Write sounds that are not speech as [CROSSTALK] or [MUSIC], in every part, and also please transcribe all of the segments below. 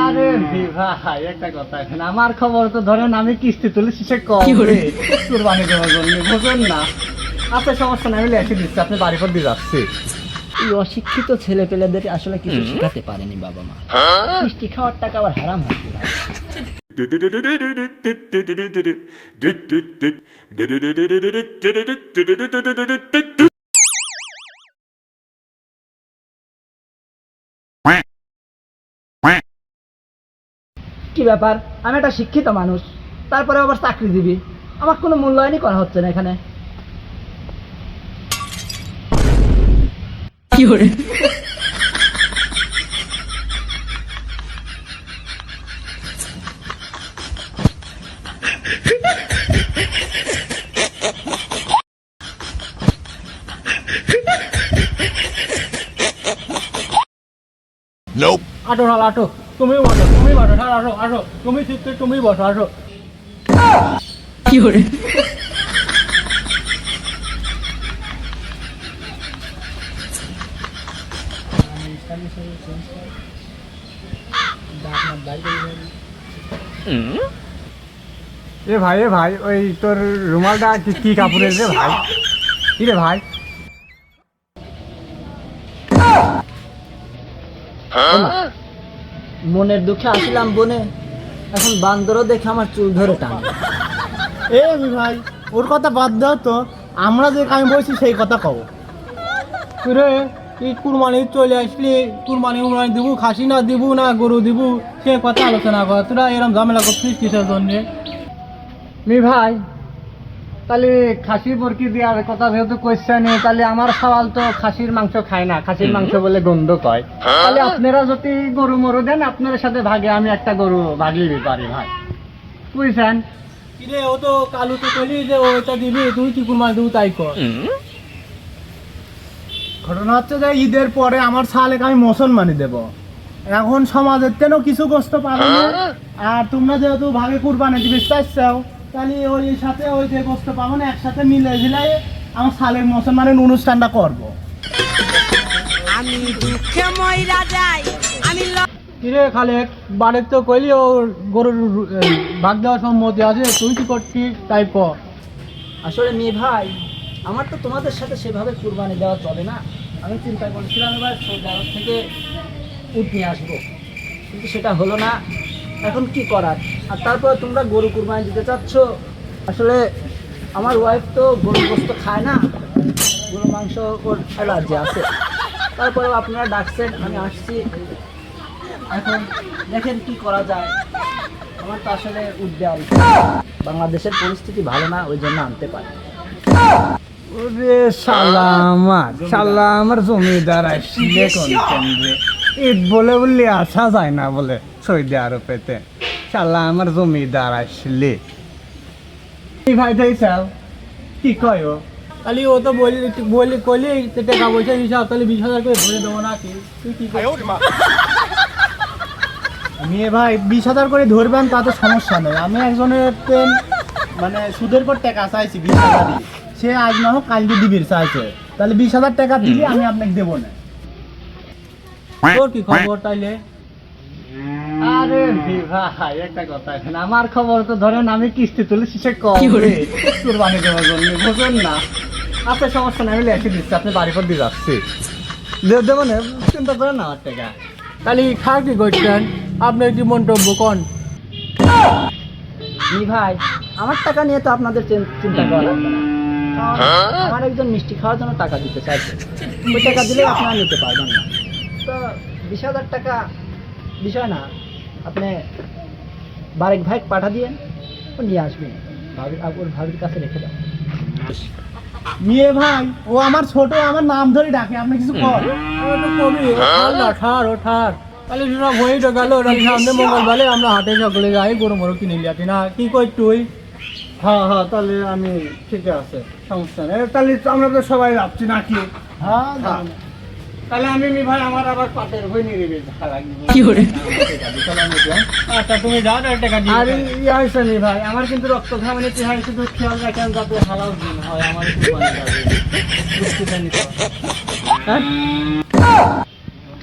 আরে ভাই একটা কথা আমার খবর তো ধরেন আমি কিস্তি তুলেছি সে কম। কুরবানি বুঝুন না? আপনার সমস্যা নাই আমি লিখে দিচ্ছি আপনি বাড়ি পর দিয়ে যাচ্ছি। এই অশিক্ষিত ছেলে পেলেদের আসলে কিছু শেখাতে পারেনি বাবা মা। মিষ্টি খাওয়ার টাকা আবার হারাম হচ্ছে না [LAUGHS] কি ব্যাপার? আমি একটা শিক্ষিত মানুষ। তারপরে আবার চাকরি দিবি। আমার কোনো মূল্যায়নই করা হচ্ছে না এখানে। কি ঢাল আটো। তুমি বসো তুমি বসো ঢাল আসো আসো তুমি ঠিক তুমি বসো আসো কি করে এ ভাই এ ভাই ওই তোর রুমালটা কি কি কাপড়ের রে ভাই কি রে ভাই মনের দুঃখে আসলাম বনে। এখন বান্দরও দেখে আমার চুল ধরে টানে। এ আমি ভাই ওর কথা বাদ দাও তো। আমরা যে আমি বলছি সেই কথা কব রে এই কুরবানি চলে আসলি কুরবানি উরবানি দিব খাসি না দিব না গরু দিব সে কথা আলোচনা কর। তোরা এরকম ঝামেলা করছিস কিসের জন্য? মি ভাই তাহলে খাসি বরকি দেওয়ার কথা যেহেতু কোয়েশ্চেন তাহলে আমার সওয়াল তো খাসির মাংস খায় না। খাসির মাংস বলে গন্ধ কয়। তাহলে আপনারা যদি গরু মরু দেন আপনার সাথে ভাগে আমি একটা গরু ভাগিয়ে দিতে পারি ভাই। বুঝছেন? কিরে ও তো কালু তো কইলি যে ওইটা দিবি তুই কি দিবি তাই কর। ঘটনা হচ্ছে যে ঈদের পরে আমার সালেক আমি মুসলমানি দেব। এখন সমাজের তেনও কিছু কষ্ট পাবে না। আর তোমরা যেহেতু ভাগে কুরবানি দিবি চাইছাও তাহলে ওই সাথে ওই যে কষ্ট পাবো না একসাথে মিলে ঝিলাই আমার সালের মুসলমানের অনুষ্ঠানটা করব। আমি দুঃখে ময়রা যাই আমি কিরে খালেক বাড়ির তো কইলি ও গরুর ভাগ দেওয়ার সম্মতি আছে তুই কি করছিস? তাই কর আসলে মেয়ে ভাই আমার তো তোমাদের সাথে সেভাবে কুরবানি দেওয়া চলে না। আমি চিন্তা করেছিলাম এবার সৌদি আরব থেকে উঠ নিয়ে আসব। কিন্তু সেটা হলো না। এখন কি করার? আর তারপরে তোমরা গরু কুরবানি দিতে চাচ্ছ? আসলে আমার ওয়াইফ তো গরু গোস্ত খায় না, গরু, মাংস, ওর অ্যালার্জি আছে। তারপরেও আপনারা ডাকছেন, আমি আসছি। এখন দেখেন কি করা যায়। আমার তো আসলে উঠবে আর বাংলাদেশের পরিস্থিতি ভালো না, ওই জন্য আনতে পারি। জমিদার ঈদ বলে বললে আসা যায় না বলে সৌদি আরবেতে। শালা আমার জমিদার আসলে। এই ভাই তাই চাও কি কয় ও? তাহলে ও তো বলি বলি কইলি টাকা পয়সা হিসাব তাহলে বিশ হাজার করে ধরে দেবো নাকি? তুই কি আমি এ ভাই বিশ হাজার করে ধরবেন তাতে সমস্যা নেই। আমি একজনের মানে সুদের পর টাকা চাইছি বিশ হাজার সে আজ না হোক কালকে দিবির চাইছে। তাহলে বিশ হাজার টাকা দিলে আমি আপনাকে দেবো না। তোর কি খবর তাইলে? আরে ভাই একটা কথা এখানে। আমার খবর তো ধরেন আমি কিস্তি তুলেছি সে কম। কুরবানি দেওয়ার জন্য বুঝুন না। আপনার সমস্যা নাই আমি লিখে দিচ্ছি আপনি বাড়ি পর দিয়ে যাচ্ছি। দে- দেবো না চিন্তা করেন না আমার টাকা তাহলে খা কি করছেন? আপনার কি মন্তব্য কোন ভাই আমার টাকা নিয়ে তো আপনাদের চিন্তা করা লাগবে না। আমার একজন মিষ্টি খাওয়ার জন্য টাকা দিতে চাইছে। ওই টাকা দিলে আপনারা নিতে পারবেন না। তো বিশ হাজার টাকা বিষয় না। আপনি বারেক ভাই পাঠা দিয়ে ও নিয়ে আসবেন ভাবি আপ- ওর ভাবির কাছে রেখে দাও। মেয়ে ভাই ও আমার ছোট আমার নাম ধরে ডাকে আপনি কিছু কর। কবি ঠার ও ঠার। তাহলে সব হয়ে তো গেল সামনে মঙ্গলবারে আমরা হাটে সকলে যাই গরু মরু কিনে নিয়ে লিয়াতি না। কি কই তুই? হ্যাঁ হ্যাঁ তাহলে আমি ঠিক আছে সমস্যা নেই। তাহলে আমরা তো সবাই যাচ্ছি নাকি? হ্যাঁ তাহলে আমি মি ভাই আমার আবার পাটের বই নিয়ে দিবি কি করে? আচ্ছা তুমি যাও না টাকা দিয়ে আরে ই হয়েছে মি ভাই আমার কিন্তু রক্ত ঘামনে চেহারা শুধু খেয়াল রাখেন যাতে হালাল দিন হয় আমার একটু ভালো লাগে বুঝতে তো। হ্যাঁ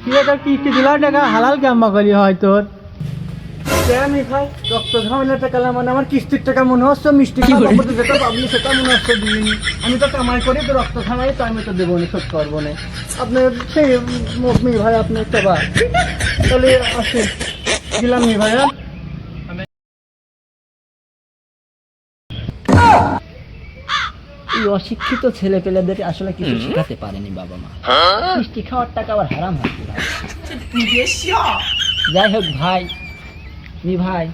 কি কিস্তি দিলা টাকা? হালাল কাম্বা করি হয় তোর? আমি রক্ত ঝামেলাটা কালাম মানে আমার কিস্তির টাকা মনে হচ্ছে মিষ্টি যেটা পাবলি সেটা মনে হচ্ছে দিইনি। আমি তো কামাই করি তো রক্ত খামাই তো আমি তো দেবো না শোধ করব না। আপনি সেই ভাই আপনি চাবা তাহলে আসেন। দিলাম নি ভাইয়া। এই অশিক্ষিত ছেলে পেলেদের আসলে কিছু শেখাতে পারেনি বাবা মা। মিষ্টি খাওয়ার টাকা আবার হারাম ভাই যাই হোক ভাই মি ভাই?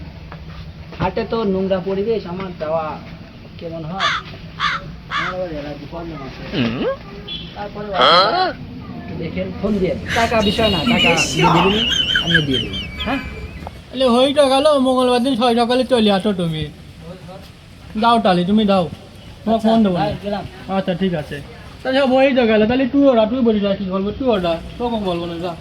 হাটে তো নোংরা পরিবেশ আমার যাওয়া কেমন হয়। তারপরে দেখেন ফোন দিয়ে। টাকা বিষয় না টাকা আমি দিয়ে দেবো। হ্যাঁ? তাহলে হইটা গেল মঙ্গলবার দিন ছয় সকালে চলে আসো তুমি। দাও তাহলে তুমি দাও। তোমার ফোন দেবো ভাই আচ্ছা ঠিক আছে। তাহলে হয়ে তো গেল তাহলে তুই ওরা তুই বলিস কি বলব তুই ওরা তোকে বলব না যা।